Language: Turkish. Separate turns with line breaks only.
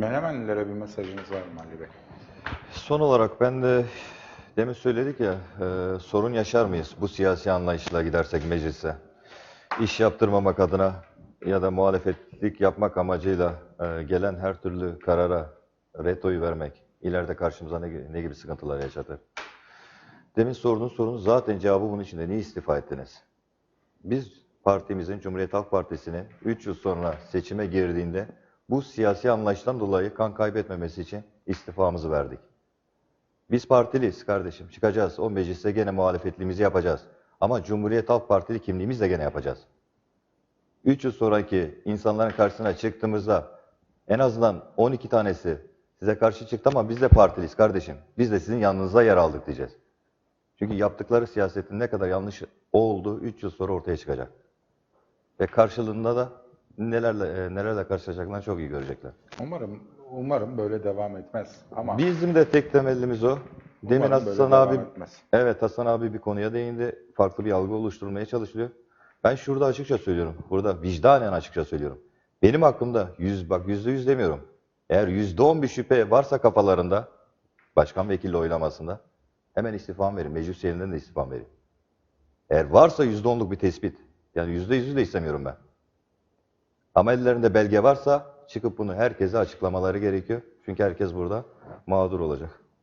Menemenlilere bir mesajınız var mı Ali Bey?
Son olarak ben de demin söyledik ya e, sorun yaşar mıyız bu siyasi anlayışla gidersek meclise? İş yaptırmamak adına ya da muhalefetlik yapmak amacıyla e, gelen her türlü karara retoyu vermek ileride karşımıza ne, ne gibi sıkıntılar yaşatır? Demin sorduğunuz sorunun zaten cevabı bunun içinde. Niye istifa ettiniz? Biz partimizin, Cumhuriyet Halk Partisi'nin 3 yıl sonra seçime girdiğinde bu siyasi anlayıştan dolayı kan kaybetmemesi için istifamızı verdik. Biz partiliyiz kardeşim. Çıkacağız. O mecliste gene muhalefetliğimizi yapacağız. Ama Cumhuriyet Halk Partili kimliğimizi de gene yapacağız. 3 yıl sonraki insanların karşısına çıktığımızda en azından 12 tanesi size karşı çıktı ama biz de partiliyiz kardeşim. Biz de sizin yanınızda yer aldık diyeceğiz. Çünkü yaptıkları siyasetin ne kadar yanlış olduğu 3 yıl sonra ortaya çıkacak. Ve karşılığında da nelerle e, nelerle karşılaşacaklarını çok iyi görecekler.
Umarım umarım böyle devam etmez. Ama
Bizim de tek temellimiz o. Demin
Umarım
Hasan abi
etmez.
Evet Hasan abi bir konuya değindi. Farklı bir algı oluşturmaya çalışılıyor. Ben şurada açıkça söylüyorum. Burada vicdanen açıkça söylüyorum. Benim aklımda yüz bak yüzde yüz demiyorum. Eğer yüzde on bir şüphe varsa kafalarında başkan vekille oylamasında hemen istifam verin. Meclis üyeliğinden de istifam verin. Eğer varsa yüzde onluk bir tespit. Yani yüzde yüzü de istemiyorum ben. Ama ellerinde belge varsa çıkıp bunu herkese açıklamaları gerekiyor. Çünkü herkes burada mağdur olacak.